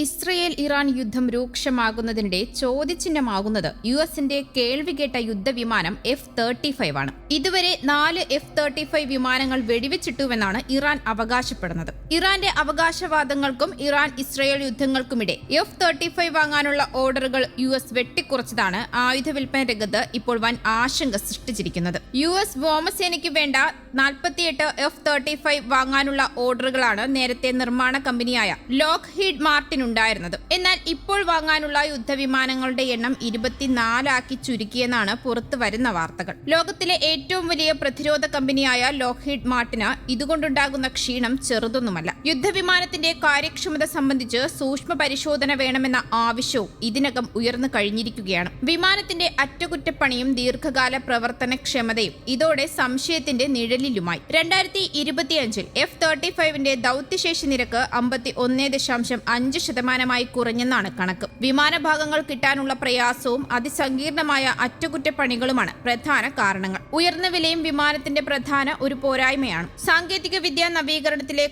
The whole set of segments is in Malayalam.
ഇസ്രയേൽ ഇറാൻ യുദ്ധം രൂക്ഷമാകുന്നതിന്റെ ചോദ്യചിഹ്നമാകുന്നത് യു എസിന്റെ കേൾവികേട്ട യുദ്ധവിമാനം എഫ് തേർട്ടി ഫൈവ് ആണ്. ഇതുവരെ നാല് എഫ് തേർട്ടി ഫൈവ് വിമാനങ്ങൾ വെടിവെച്ചിട്ടുവെന്നാണ് ഇറാൻ അവകാശപ്പെടുന്നത്. ഇറാന്റെ അവകാശവാദങ്ങൾക്കും ഇറാൻ ഇസ്രയേൽ യുദ്ധങ്ങൾക്കുമിടെ എഫ് തേർട്ടി ഫൈവ് വാങ്ങാനുള്ള ഓർഡറുകൾ യു എസ് വെട്ടിക്കുറച്ചതാണ് ആയുധ വിൽപ്പന രംഗത്ത് ഇപ്പോൾ വൻ ആശങ്ക സൃഷ്ടിച്ചിരിക്കുന്നത്. യു എസ് വ്യോമസേനയ്ക്ക് വേണ്ട നാൽപ്പത്തിയെട്ട് എഫ് തേർട്ടി ഫൈവ് വാങ്ങാനുള്ള ഓർഡറുകളാണ് നേരത്തെ നിർമ്മാണ കമ്പനിയായ ലോക്ക് ഹീഡ് മാർട്ടിൻ ഉണ്ടായിരുന്നത് എന്നാൽ ഇപ്പോൾ വാങ്ങാനുള്ള യുദ്ധവിമാനങ്ങളുടെ എണ്ണം ഇരുപത്തിനാലാക്കി ചുരുക്കിയെന്നാണ് പുറത്തു വരുന്ന വാർത്തകൾ. ലോകത്തിലെ ഏറ്റവും വലിയ പ്രതിരോധ കമ്പനിയായ ലോക്ക് ഹീഡ് മാർട്ടിന് ഇതുകൊണ്ടുണ്ടാകുന്ന ക്ഷീണം ചെറുതൊന്നുമല്ല. യുദ്ധവിമാനത്തിന്റെ കാര്യക്ഷമത സംബന്ധിച്ച് സൂക്ഷ്മ പരിശോധന വേണമെന്ന ആവശ്യവും ഇതിനകം ഉയർന്നു കഴിഞ്ഞിരിക്കുകയാണ്. വിമാനത്തിന്റെ അറ്റകുറ്റപ്പണിയും ദീർഘകാല പ്രവർത്തനക്ഷമതയും ഇതോടെ സംശയത്തിന്റെ നിഴലിലുമായി. രണ്ടായിരത്തി ഇരുപത്തിയഞ്ചിൽ എഫ് തേർട്ടി ഫൈവിന്റെ ദൗത്യശേഷി നിരക്ക് അമ്പത്തി ഒന്നേ ദശാംശം അഞ്ച് ശതമാനമായി കുറഞ്ഞെന്നാണ് കണക്ക്. വിമാനഭാഗങ്ങൾ കിട്ടാനുള്ള പ്രയാസവും അതിസങ്കീർണമായ അറ്റകുറ്റപ്പണികളുമാണ് പ്രധാന കാരണങ്ങൾ. ഉയർന്ന വിലയും വിമാനത്തിന്റെ പ്രധാന ഒരു പോരായ്മയാണ്. സാങ്കേതിക വിദ്യാ നവീകരണത്തിലെ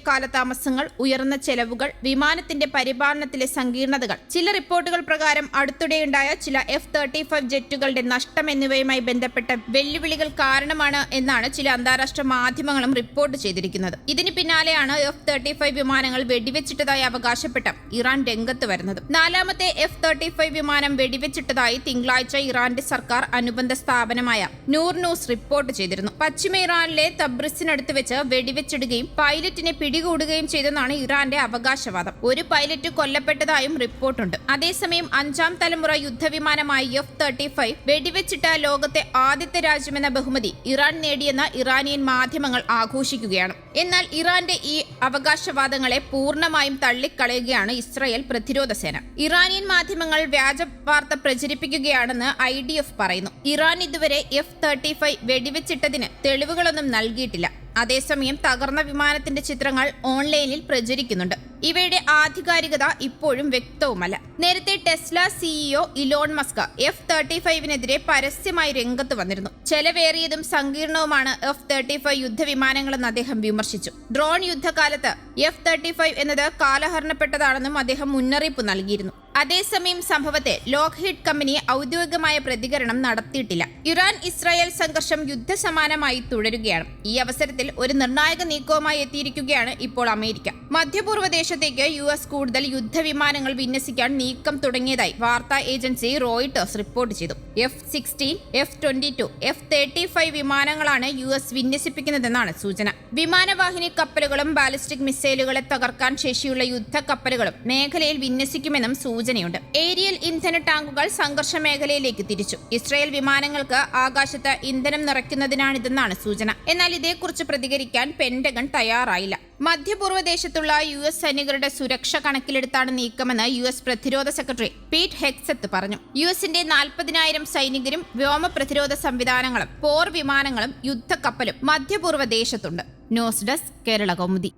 കാലതാമസങ്ങൾ ഉയർന്ന ചെലവുകൾ വിമാനത്തിന്റെ പരിപാലനത്തിലെ സങ്കീർണതകൾ. ചില റിപ്പോർട്ടുകൾ പ്രകാരം അടുത്തിടെയുണ്ടായ ചില എഫ് തേർട്ടി ഫൈവ് ജെറ്റുകളുടെ നഷ്ടം എന്നിവയുമായി ബന്ധപ്പെട്ട വെല്ലുവിളികൾ കാരണമാണ് എന്നാണ് ചില അന്താരാഷ്ട്ര മാധ്യമങ്ങളും റിപ്പോർട്ട് ചെയ്തിരിക്കുന്നത്. ഇതിന് പിന്നാലെയാണ് എഫ് തേർട്ടി ഫൈവ് വിമാനങ്ങൾ വെടിവെച്ചിട്ടതായി അവകാശപ്പെട്ട ഇറാൻ രംഗത്ത് വരുന്നത്. നാലാമത്തെ എഫ് തേർട്ടി ഫൈവ് വിമാനം വെടിവെച്ചിട്ടതായി തിങ്കളാഴ്ച ഇറാന്റെ സർക്കാർ അനുബന്ധ സ്ഥാപനമായ നൂർ ന്യൂസ് റിപ്പോർട്ട് ചെയ്തിരുന്നു. പശ്ചിമ ഇറാനിലെ തബ്രിസിനടുത്ത് വെച്ച് വെടിവെച്ചിടുകയും പൈലറ്റിനെ പിടികൂടുകയും ചെയ്തെന്നാണ് ഇറാന്റെ അവകാശവാദം. ഒരു പൈലറ്റ് കൊല്ലപ്പെട്ടതായും റിപ്പോർട്ടുണ്ട്. അതേസമയം അഞ്ചാം തലമുറ യുദ്ധവിമാനമായ എഫ് തേർട്ടി ഫൈവ് വെടിവെച്ചിട്ട ലോകത്തെ ആദ്യത്തെ രാജ്യമെന്ന ബഹുമതി ഇറാൻ നേടിയെന്ന് ഇറാനിയൻ മാധ്യമങ്ങൾ ആഘോഷിക്കുകയാണ്. എന്നാൽ ഇറാന്റെ ഈ അവകാശവാദങ്ങളെ പൂർണമായും തള്ളിക്കളയുകയാണ് ഇസ്രായേൽ പ്രതിരോധ സേന. ഇറാനിയൻ മാധ്യമങ്ങൾ വ്യാജ വാർത്ത പ്രചരിപ്പിക്കുകയാണെന്ന് ഐ ഡി എഫ് പറയുന്നു. ഇറാൻ ഇതുവരെ എഫ് തേർട്ടി ഫൈവ് വെടിവെച്ചിട്ടതിന് തെളിവുകളൊന്നും നൽകിയിട്ടില്ല. അതേസമയം തകർന്ന വിമാനത്തിന്റെ ചിത്രങ്ങൾ ഓൺലൈനിൽ പ്രചരിക്കുന്നുണ്ട്. ഇവയുടെ ആധികാരികത ഇപ്പോഴും വ്യക്തവുമല്ല. നേരത്തെ Tesla CEO Elon Musk F thirty ഫൈവിനെതിരെ പരസ്യമായി രംഗത്ത് വന്നിരുന്നു. ചെലവേറിയതും സങ്കീർണവുമാണ് എഫ് തേർട്ടി ഫൈവ് യുദ്ധവിമാനങ്ങളെന്ന് അദ്ദേഹം വിമർശിച്ചു. ഡ്രോൺ യുദ്ധകാലത്ത് എഫ് തേർട്ടി ഫൈവ് എന്നത് കാലഹരണപ്പെട്ടതാണെന്നും അദ്ദേഹം മുന്നറിയിപ്പ് നൽകിയിരുന്നു. അതേസമയം സംഭവത്തെ ലോക്ഹീഡ് കമ്പനി ഔദ്യോഗികമായ പ്രതികരണം നടത്തിയിട്ടില്ല. ഇറാൻ ഇസ്രായേൽ സംഘർഷം യുദ്ധസമാനമായി തുടരുകയാണ്. ഈ അവസരത്തിൽ ഒരു നിർണായക നീക്കവുമായി എത്തിയിരിക്കുകയാണ് ഇപ്പോൾ അമേരിക്ക. മധ്യപൂർവ ദേശത്തേക്ക് യു എസ് കൂടുതൽ യുദ്ധവിമാനങ്ങൾ വിന്യസിക്കാൻ നീക്കം തുടങ്ങിയതായി വാർത്താ ഏജൻസി റോയിട്ടേഴ്സ് റിപ്പോർട്ട് ചെയ്തു. F sixteen F twenty two F thirty five വിമാനങ്ങളാണ് യു എസ് വിന്യസിപ്പിക്കുന്നതെന്നാണ് സൂചന. വിമാനവാഹിനി കപ്പലുകളും ബാലിസ്റ്റിക് മിസൈലുകളെ തകർക്കാൻ ശേഷിയുള്ള യുദ്ധ കപ്പലുകളും മേഖലയിൽ വിന്യസിക്കുമെന്നും സൂചനയുണ്ട്. ഏരിയൽ ഇന്ധന ടാങ്കുകൾ സംഘർഷ മേഖലയിലേക്ക് തിരിച്ചു. ഇസ്രായേൽ വിമാനങ്ങൾക്ക് ആകാശത്ത് ഇന്ധനം നിറയ്ക്കുന്നതിനാണിതെന്നാണ് സൂചന. എന്നാൽ ഇതേക്കുറിച്ച് പ്രതികരിക്കാൻ പെന്റഗൺ തയ്യാറായില്ല. മധ്യപൂർവ ദേശത്തുള്ള യു എസ് സൈനികരുടെ സുരക്ഷ കണക്കിലെടുത്താണ് നീക്കമെന്ന് യു എസ് പ്രതിരോധ സെക്രട്ടറി പീറ്റ് ഹെക്സത്ത് പറഞ്ഞു. യു എസിന്റെ നാൽപ്പതിനായിരം സൈനികരും വ്യോമ പ്രതിരോധ സംവിധാനങ്ങളും പോർ വിമാനങ്ങളും യുദ്ധക്കപ്പലും മധ്യപൂർവ ദേശത്തുണ്ട്. News desk Kerala Kaumudi.